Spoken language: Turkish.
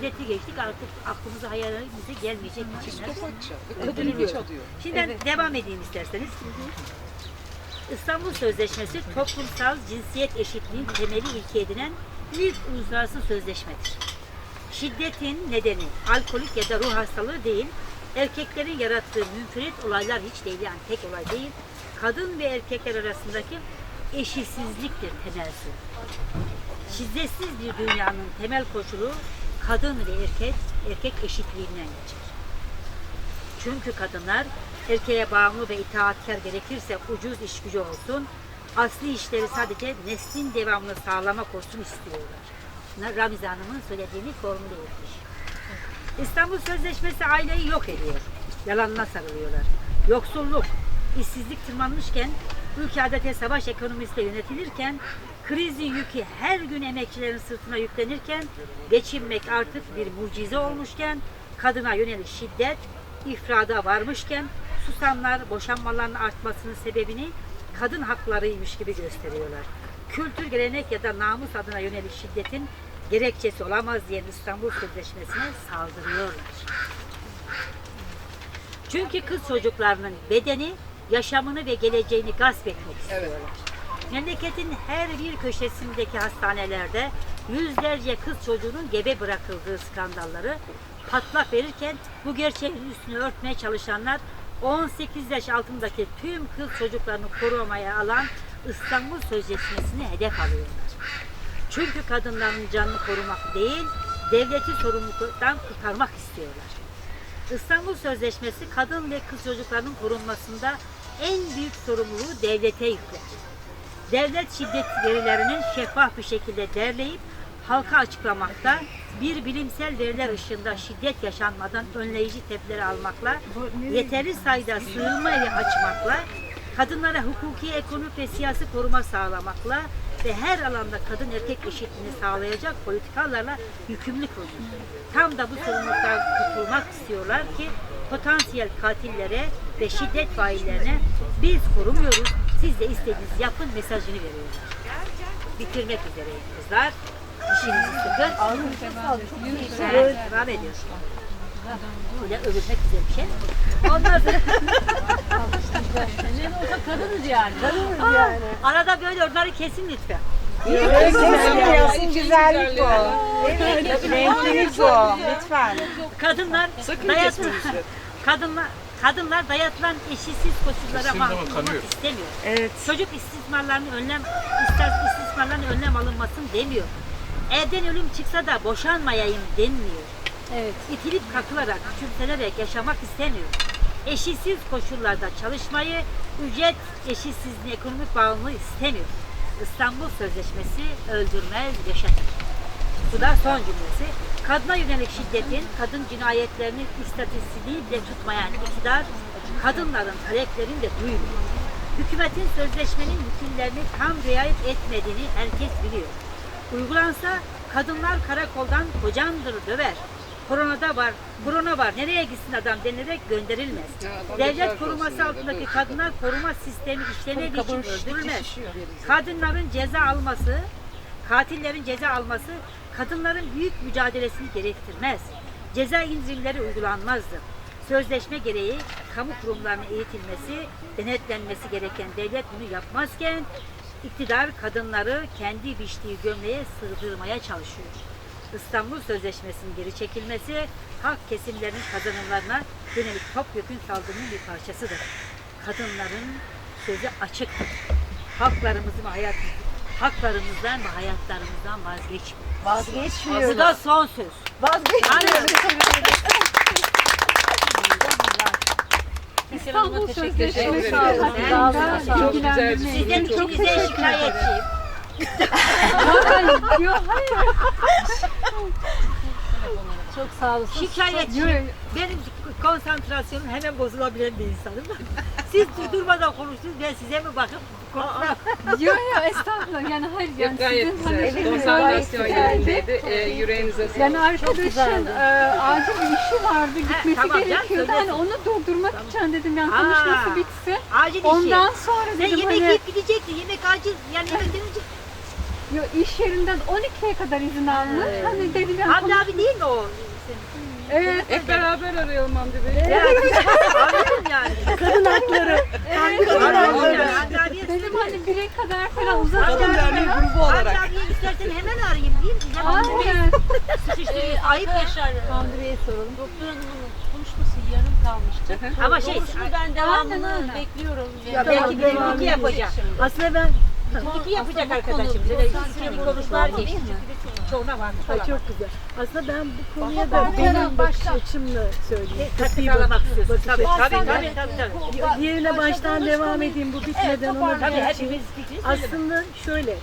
şiddeti geçtik artık aklımıza hayalimize gelmeyecek biçimler. Kafa çaldı. Öldürülüyor. Kadın çalıyor. Şimdi ben devam edeyim isterseniz. İstanbul Sözleşmesi toplumsal cinsiyet eşitliğin temeli ilke edinen ilk uluslararası sözleşmedir. Şiddetin nedeni alkolik ya da ruh hastalığı değil, erkeklerin yarattığı münferit olaylar hiç değil yani tek olay değil, kadın ve erkekler arasındaki eşitsizliktir temelsi. Şiddetsiz bir dünyanın temel koşulu kadın ve erkek, erkek eşitliğinden geçer. Çünkü kadınlar erkeğe bağımlı ve itaatkar gerekirse ucuz iş gücü olsun, asli işleri sadece neslin devamını sağlamak olsun istiyorlar. Ramiz Hanım'ın söylediğini formüle etmiş. İstanbul Sözleşmesi aileyi yok ediyor. Yalanına sarılıyorlar. Yoksulluk, işsizlik tırmanmışken, ülke adeta savaş ekonomisiyle yönetilirken, krizin yükü her gün emekçilerin sırtına yüklenirken, geçinmek artık bir mucize olmuşken, kadına yönelik şiddet, ifrada varmışken, susamlar boşanmaların artmasının sebebini kadın haklarıymış gibi gösteriyorlar. Kültür, gelenek ya da namus adına yönelik şiddetin gerekçesi olamaz diyen İstanbul Sözleşmesi'ne saldırıyorlar. Çünkü kız çocuklarının bedeni, yaşamını ve geleceğini gasp etmek istiyorlar. Memleketin her bir köşesindeki hastanelerde yüzlerce kız çocuğunun gebe bırakıldığı skandalları patlak verirken bu gerçeğin üstünü örtmeye çalışanlar 18 yaş altındaki tüm kız çocuklarını korumaya alan İstanbul Sözleşmesi'ni hedef alıyorlar. Çünkü kadınların canını korumak değil, devleti sorumluluktan kurtarmak istiyorlar. İstanbul Sözleşmesi kadın ve kız çocuklarının korunmasında en büyük sorumluluğu devlete yükler. Devlet şiddet verilerini şeffaf bir şekilde derleyip halka açıklamakta, bir bilimsel veriler ışığında şiddet yaşanmadan önleyici tedbirler almakla, yeterli sayıda sığınma evi açmakla, kadınlara hukuki, ekonomik ve siyasi koruma sağlamakla ve her alanda kadın erkek eşitliğini sağlayacak politikalarla yükümlü kılıyor. Tam da bu sorumluluktan kurtulmak istiyorlar ki potansiyel katillere ve şiddet faillerine biz korumuyoruz, siz de istediğiniz yapın mesajını veriyorlar. Bitirmek üzereyim kızlar. İşinizi sıkın. Evet, devam ediyor. Böyle övülmek güzel bir şey. Ondan sonra Ne olsa kadınız yani. Aa, arada böyle oraları kesin lütfen. Kesin güzellik bu. Evet, renklilik bu. Lütfen. Kadınlar Sakın dayat kesme lütfen. Kadınlar kadınlar dayatılan eşitsiz koşullara mahkum olmak kanıyor. istemiyor. Evet. Çocuk istismarlarının önlem ister istismarlarının önlem alınmasın demiyor. Evden ölüm çıksa da boşanmayayım denmiyor. Evet. İtilip kakılarak, küçümsenerek yaşamak istemiyor. Eşitsiz koşullarda çalışmayı, ücret eşitsizliğini, ekonomik bağımlılığı istemiyor. İstanbul Sözleşmesi öldürmez, yaşatır. Bu da son cümlesi. Kadına yönelik şiddetin, kadın cinayetlerinin istatistiğini bile tutmayan iktidar, kadınların taleplerini de duymuyor. Hükümetin sözleşmenin hükümlerini tam riayet etmediğini herkes biliyor. Uygulansa kadınlar karakoldan kocandır döver. Koronada var, korona var, nereye gitsin adam denilerek gönderilmez. Ya Devlet koruması altındaki kadınlar koruma sistemi işlemediği için öldürülmez. Kadınların ceza alması, katillerin ceza alması kadınların büyük mücadelesini gerektirmez. Ceza indirimleri uygulanmazdı. Sözleşme gereği kamu kurumlarına eğitilmesi, denetlenmesi gereken devlet bunu yapmazken iktidar kadınları kendi biçtiği gömleğe sığdırmaya çalışıyor. İstanbul Sözleşmesi'nin geri çekilmesi hak kesimlerinin kazanımlarına yönelik topyekun saldırının bir parçasıdır. Kadınların sözü açıktır. Haklarımızı ve hayat haklarımızdan ve hayatlarımızdan vazgeçmiyor. Bu Vazgeçmiyoruz. da son söz. Vazgeçmiyoruz. İstanbul Sözleşmesi Çok güzel bir Sizin ikinize şikayetçiyim. Yok hayır. Çok sağ olasın. Şikayetçiyim. Benim konsantrasyonum hemen bozulabilen bir insanım. Siz durmadan konuştunuz ben size mi bakıp konuşmam? Yok yok estağfurullah yani hayır yani Yok gayet sizin güzel. hani Konsantrasyon yerindeydi. Ee, yüreğinize sağlık. yani arkadaşın e, acil bir işi vardı gitmesi tamam, gerekiyordu. Hani söylesin. onu durdurmak için dedim yani Aa, konuşması bitsin. Acil işi. Ondan sonra Sen dedim yemek hani yiyip gidecektin. Yemek acil. Yani yemek denince Yo, iş yerinden 12'ye kadar izin almış. Hani dediler Hamdi abi değil mi o? Evet. Hep beraber arayalım Hamdi Bey. Ya, anladım yani. Kadın hakları. Yani. Hamdi abiye Dedim hani bire kadar falan uzatın. Hamdi Derneği grubu Hamdi olarak. abiye istersen hemen arayayım değil mi? Hemen Aynen. sıkıştırıyorsun. Ayıp yaşar. Hamdi Bey'e soralım. Doktor Hanım'ın konuşması yarım kalmıştı. Ama şey, ben devamını bekliyorum. Ya belki bir iki yapacak. Aslında ben İki yapacak arkadaşım. Böyle senin konuşmalar geçti. Çoğuna var. Ay çok güzel. Aslında ben bu konuya da benim bakış açımla söyleyeyim. Taktik alamak istiyorsun. Tabii tabii tabii tabii. tabii. Diğerine baştan devam edeyim bu bitmeden ona Tabii bir hepimiz fikri Aslında şöyle